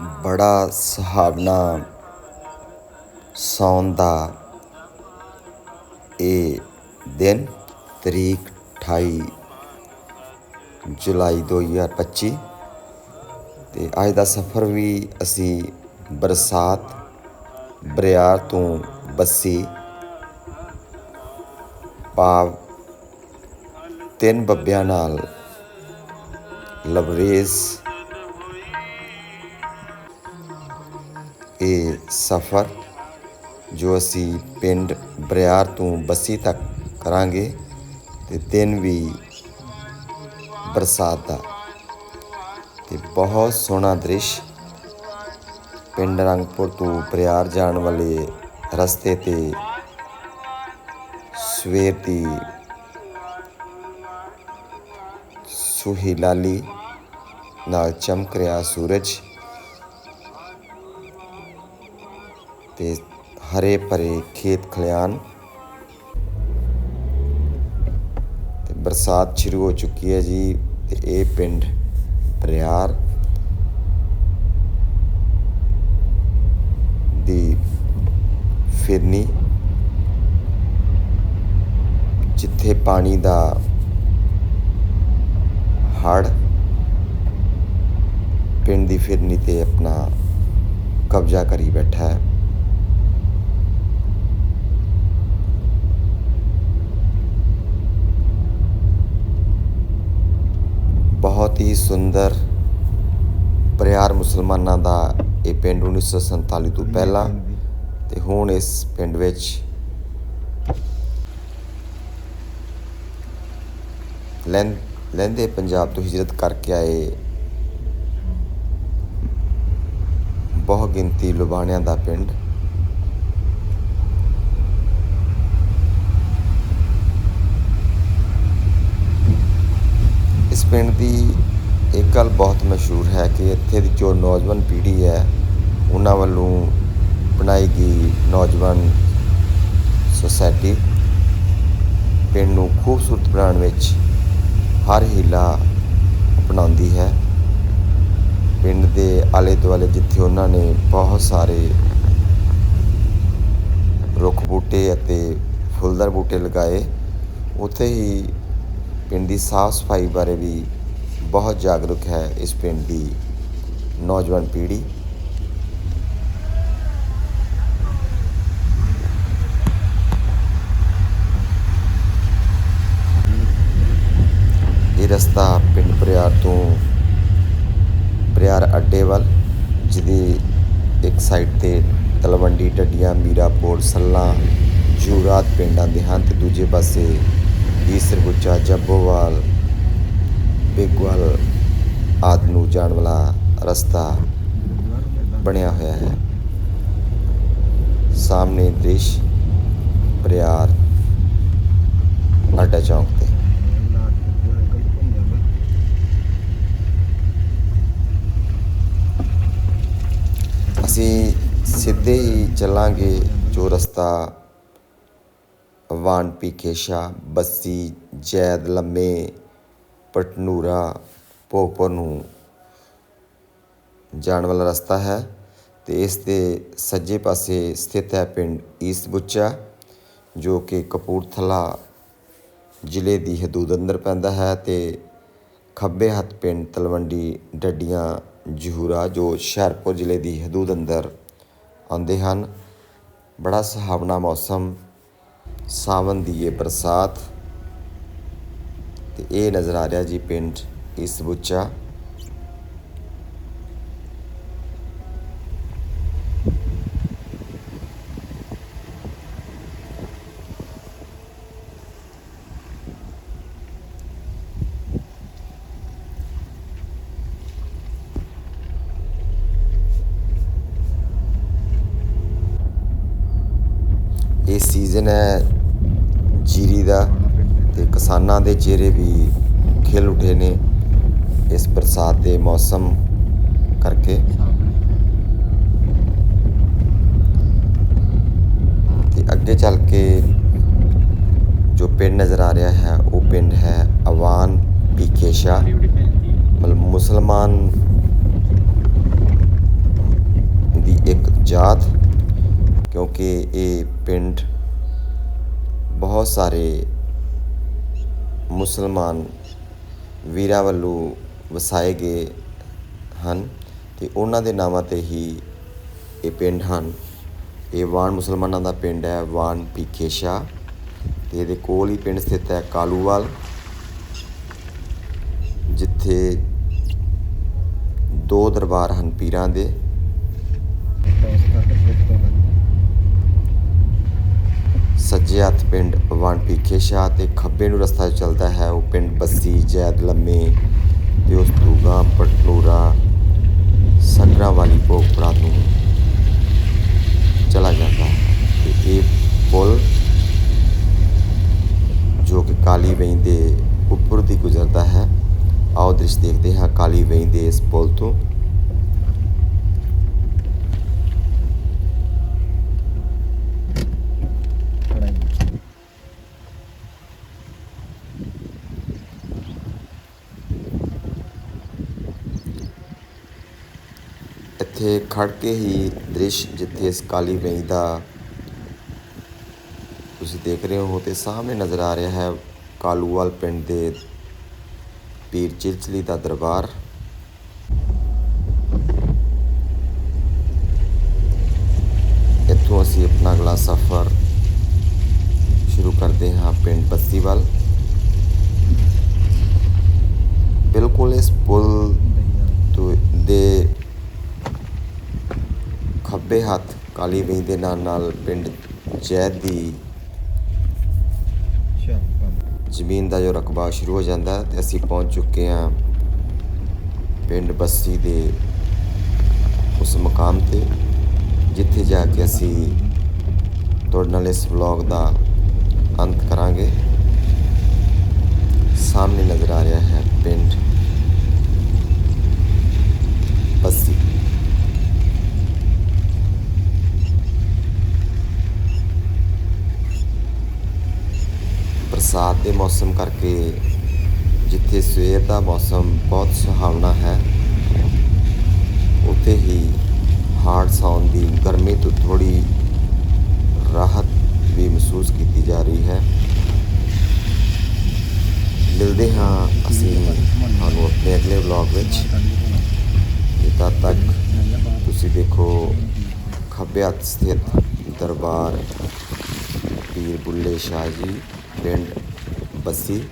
ਬੜਾ ਸੁਹਾਵਣਾ ਸਾਉਣ ਦਾ ਇਹ ਦਿਨ ਤਰੀਕ 28 ਜੁਲਾਈ 2025 ਤੇ ਅੱਜ ਦਾ ਸਫ਼ਰ ਵੀ ਅਸੀਂ ਬਰਸਾਤ ਬਰਿਆਰ ਤੋਂ ਬੱਸੀ ਭਾਵ ਤਿੰਨ ਬੱਬਿਆਂ ਨਾਲ ਲਬਰੇਜ਼ ਇਹ ਸਫ਼ਰ ਜੋ ਅਸੀਂ ਪਿੰਡ ਬਰਿਆਰ ਤੋਂ ਬੱਸੀ ਤੱਕ ਕਰਾਂਗੇ ਤੇ ਦਿਨ ਵੀ ਬਰਸਾਤ ਦਾ। ਤੇ ਬਹੁਤ ਸੋਹਣਾ ਦ੍ਰਿਸ਼ ਪਿੰਡ ਰੰਗਪੁਰ ਤੋਂ ਬਰਿਆਰ ਜਾਣ ਵਾਲੇ ਰਸਤੇ ਤੇ ਸਵੇਰ ਦੀ ਸੁਹੀਲਾਲੀ ਨਾਲ ਚਮਕ ਰਿਹਾ ਸੂਰਜ। ਤੇ ਹਰੇ ਭਰੇ ਖੇਤ ਖਲਿਆਨ ਤੇ ਬਰਸਾਤ ਸ਼ੁਰੂ ਹੋ ਚੁੱਕੀ ਹੈ ਜੀ ਤੇ ਇਹ ਪਿੰਡ ਰਿਆਰ ਦੀ ਫਿਰਨੀ, ਜਿੱਥੇ ਪਾਣੀ ਦਾ ਹੜ ਪਿੰਡ ਦੀ ਫਿਰਨੀ ਤੇ ਆਪਣਾ ਕਬਜ਼ਾ ਕਰੀ ਬੈਠਾ ਹੈ। ਬਹੁਤ ਹੀ ਸੁੰਦਰ ਬਰਿਆਰ ਮੁਸਲਮਾਨਾਂ ਦਾ ਇਹ ਪਿੰਡ 1947 ਤੋਂ ਪਹਿਲਾਂ ਤੇ ਹੁਣ ਇਸ ਪਿੰਡ ਵਿੱਚ ਲੈਂ- ਲਹਿੰਦੇ ਪੰਜਾਬ ਤੋਂ ਹਿਜਰਤ ਕਰਕੇ ਆਏ ਬਹੁ ਗਿਣਤੀ ਲੁਬਾਣਿਆਂ ਦਾ ਪਿੰਡ। ਇਸ ਪਿੰਡ ਦੀ ਇੱਕ ਗੱਲ ਬਹੁਤ ਮਸ਼ਹੂਰ ਹੈ ਕਿ ਇੱਥੇ ਦੀ ਜੋ ਨੌਜਵਾਨ ਪੀੜ੍ਹੀ ਹੈ, ਉਹਨਾਂ ਵੱਲੋਂ ਬਣਾਈ ਗਈ ਨੌਜਵਾਨ ਸੁਸਾਇਟੀ ਪਿੰਡ ਨੂੰ ਖੂਬਸੂਰਤ ਬਣਾਉਣ ਵਿੱਚ ਹਰ ਹੀਲਾ ਅਪਣਾਉਂਦੀ ਹੈ। ਪਿੰਡ ਦੇ ਆਲੇ ਦੁਆਲੇ ਜਿੱਥੇ ਉਹਨਾਂ ਨੇ ਬਹੁਤ ਸਾਰੇ ਰੁੱਖ ਬੂਟੇ ਅਤੇ ਫੁੱਲਦਾਰ ਬੂਟੇ ਲਗਾਏ, ਉੱਥੇ ਹੀ ਪਿੰਡ ਦੀ ਸਾਫ਼ ਸਫ਼ਾਈ ਬਾਰੇ ਵੀ ਬਹੁਤ ਜਾਗਰੂਕ ਹੈ ਇਸ ਪਿੰਡ ਦੀ ਨੌਜਵਾਨ ਪੀੜ੍ਹੀ। ਇਹ ਰਸਤਾ ਪਿੰਡ ਬਰਿਆਰ ਤੋਂ ਬਰਿਆਰ ਅੱਡੇ ਵੱਲ, ਜਿਹਦੀ ਇੱਕ ਸਾਈਡ ਤੇ ਤਲਵੰਡੀ ਟੱਡੀਆਂ ਮੀਰਾਪੁਰ, ਸੱਲਾ, ਜੂਰਾਤ ਪਿੰਡਾਂ ਦੇ ਹਨ ਤੇ ਦੂਜੇ ਪਾਸੇ ਈਸਰਗੁੱਚਾ ਜੱਬੋਵਾਲ ਬਿਗਵਾਲ ਆਦਿ ਨੂੰ ਜਾਣ ਵਾਲਾ ਰਸਤਾ ਬਣਿਆ ਹੋਇਆ ਹੈ। ਸਾਹਮਣੇ ਦ੍ਰਿਸ਼ ਬਰਿਆਰ ਅੱਡਾ ਚੌਂਕ ਤੇ। ਅਸੀਂ ਸਿੱਧੇ ਹੀ ਚੱਲਾਂਗੇ ਜੋ ਰਸਤਾ ਵਾਨ ਪੀਕੇਸ਼ਾ ਬੱਸੀ, ਜੈਦ ਲੰਮੇ ਪਟਨੂਰਾ ਭੋਗਪੁਰ ਨੂੰ ਜਾਣ ਵਾਲਾ ਰਸਤਾ ਹੈ ਤੇ ਇਸ ਦੇ ਸੱਜੇ ਪਾਸੇ ਸਥਿਤ ਹੈ ਪਿੰਡ ਈਸਟ ਬੁੱਚਾ, ਜੋ ਕਿ ਕਪੂਰਥਲਾ ਜ਼ਿਲ੍ਹੇ ਦੀ ਹਦੂਦ ਅੰਦਰ ਪੈਂਦਾ ਹੈ ਤੇ ਖੱਬੇ ਹੱਥ ਪਿੰਡ ਤਲਵੰਡੀ ਡੱਡੀਆਂ ਜਹੂਰਾ, ਜੋ ਹੁਸ਼ਿਆਰਪੁਰ ਜ਼ਿਲ੍ਹੇ ਦੀ ਹਦੂਦ ਅੰਦਰ ਆਉਂਦੇ ਹਨ। ਬੜਾ ਸੁਹਾਵਣਾ ਮੌਸਮ, ਸਾਵਨ ਦੀ ਇਹ ਬਰਸਾਤ ਤੇ ਇਹ ਨਜ਼ਰ ਆ ਰਿਹਾ ਜੀ ਪਿੰਡ ਇਸ ਬੁੱਚਾ ਇਹ ਸੀਜ਼ਨ ਹੈ ਜੀਰੀ ਦਾ ਤੇ ਕਿਸਾਨਾਂ ਦੇ ਚਿਹਰੇ ਵੀ ਖਿਲ ਉਠੇ ਨੇ ਇਸ ਬਰਸਾਤ ਦੇ ਮੌਸਮ ਕਰਕੇ। ਤੇ ਅੱਗੇ ਚੱਲ ਕੇ ਜੋ ਪਿੰਡ ਨਜ਼ਰ ਆ ਰਿਹਾ ਹੈ, ਉਹ ਪਿੰਡ ਹੈ ਅਵਾਨ ਪੀਕੇਸ਼ਾ ਮਤਲਬ ਮੁਸਲਮਾਨ ਦੀ ਇੱਕ ਜਾਤ, ਕਿਉਂਕਿ ਇਹ ਪਿੰਡ ਬਹੁਤ ਸਾਰੇ ਮੁਸਲਮਾਨ ਵੀਰਾਂ ਵੱਲੋਂ ਵਸਾਏ ਗਏ ਹਨ ਅਤੇ ਉਹਨਾਂ ਦੇ ਨਾਵਾਂ ਤੇ ਹੀ ਇਹ ਪਿੰਡ ਹਨ। ਇਹ ਵਾਣ ਮੁਸਲਮਾਨਾਂ ਦਾ ਪਿੰਡ ਹੈ, ਵਾਣ ਪੀਖੇ ਸ਼ਾਹ ਅਤੇ ਇਹਦੇ ਕੋਲ ਹੀ ਪਿੰਡ ਸਥਿਤ ਹੈ ਕਾਲੂਵਾਲ, ਜਿੱਥੇ ਦੋ ਦਰਬਾਰ ਹਨ ਪੀਰਾਂ ਦੇ। ਸੱਜੇ ਹੱਥ ਪਿੰਡ ਵਾਣ ਪੀਖੇ ਸ਼ਾਹ ਤੇ ਖੱਬੇ ਨੂੰ ਰਸਤਾ ਚੱਲਦਾ ਹੈ, ਉਹ ਪਿੰਡ ਬੱਸੀ, ਜੈਦ ਲੰਮੇ ਤੇ ਉਸ ਤੋਂ ਗਾਂ ਪਟਨੂਰਾ ਸੰਗਰਾ ਵਾਲੀ ਪੋਖਰਾ ਤੋਂ ਚਲਾ ਜਾਂਦਾ ਹੈ। ਤੇ ਇਹ ਪੁਲ ਜੋ ਕਿ ਕਾਲੀ ਵੇਈ ਦੇ ਉੱਪਰ ਦੀ ਗੁਜ਼ਰਦਾ ਹੈ। ਆਓ ਦ੍ਰਿਸ਼ ਦੇਖਦੇ ਹਾਂ ਕਾਲੀ ਵੇਈ ਦੇ ਇਸ ਪੁਲ ਤੋਂ। ਇੱਥੇ ਖੜ ਕੇ ਹੀ ਦ੍ਰਿਸ਼ ਜਿੱਥੇ ਇਸ ਕਾਲੀ ਵੇਈ ਦਾ ਤੁਸੀਂ ਦੇਖ ਰਹੇ ਹੋ ਤੇ ਸਾਹਮਣੇ ਨਜ਼ਰ ਆ ਰਿਹਾ ਹੈ ਕਾਲੂਵਾਲ ਪਿੰਡ ਦੇ ਪੀਰ ਚਿਲਚਲੀ ਦਾ ਦਰਬਾਰ। ਇੱਥੋਂ ਅਸੀਂ ਆਪਣਾ ਅਗਲਾ ਸਫ਼ਰ ਸ਼ੁਰੂ ਕਰਦੇ ਹਾਂ ਪਿੰਡ ਬਸਤੀ ਵੱਲ। ਬਿਲਕੁਲ ਇਸ ਪੁਲ ਤੋਂ ਦੇ ਖੱਬੇ ਹੱਥ ਕਾਲੀ ਵੇਈ ਦੇ ਨਾਲ ਨਾਲ ਪਿੰਡ ਜੈਦ ਦੀ ਜ਼ਮੀਨ ਦਾ ਜੋ ਰਕਬਾ ਸ਼ੁਰੂ ਹੋ ਜਾਂਦਾ ਹੈ ਤੇ ਅਸੀਂ ਪਹੁੰਚ ਚੁੱਕੇ ਹਾਂ ਪਿੰਡ ਬੱਸੀ ਦੇ ਉਸ ਮਕਾਮ ਤੇ, ਜਿੱਥੇ ਜਾ ਕੇ ਅਸੀਂ ਤੁਹਾਡੇ ਨਾਲ ਇਸ ਵਲੌਗ ਦਾ ਅੰਤ ਕਰਾਂਗੇ। ਸਾਹਮਣੇ ਨਜ਼ਰ ਆ ਰਿਹਾ ਹੈ ਪਿੰਡ ਬੱਸੀ ਬਰਸਾਤ ਦੇ ਮੌਸਮ ਕਰਕੇ ਜਿੱਥੇ ਸਵੇਰ ਦਾ ਮੌਸਮ ਬਹੁਤ ਸੁਹਾਵਣਾ ਹੈ, ਉੱਥੇ ਹੀ ਹਾਰਡ ਸਾਉਣ ਦੀ ਗਰਮੀ ਤੋਂ ਥੋੜੀ ਰਾਹਤ ਵੀ ਮਹਿਸੂਸ ਕੀਤੀ ਜਾ ਰਹੀ ਹੈ। ਮਿਲਦੇ ਹਾਂ ਅਸੀਂ ਤੁਹਾਨੂੰ ਆਪਣੇ ਅਗਲੇ ਵਲੌਗ ਵਿੱਚ। ਤੇ ਤਦ ਤੱਕ ਤੁਸੀਂ ਦੇਖੋ, ਖੱਬੇ ਹੱਥ ਸਥਿਤ ਦਰਬਾਰ ਪੀਰ ਬੁੱਲੇ ਸ਼ਾਹ ਜੀ ਪਿੰਡ ਬੱਸੀ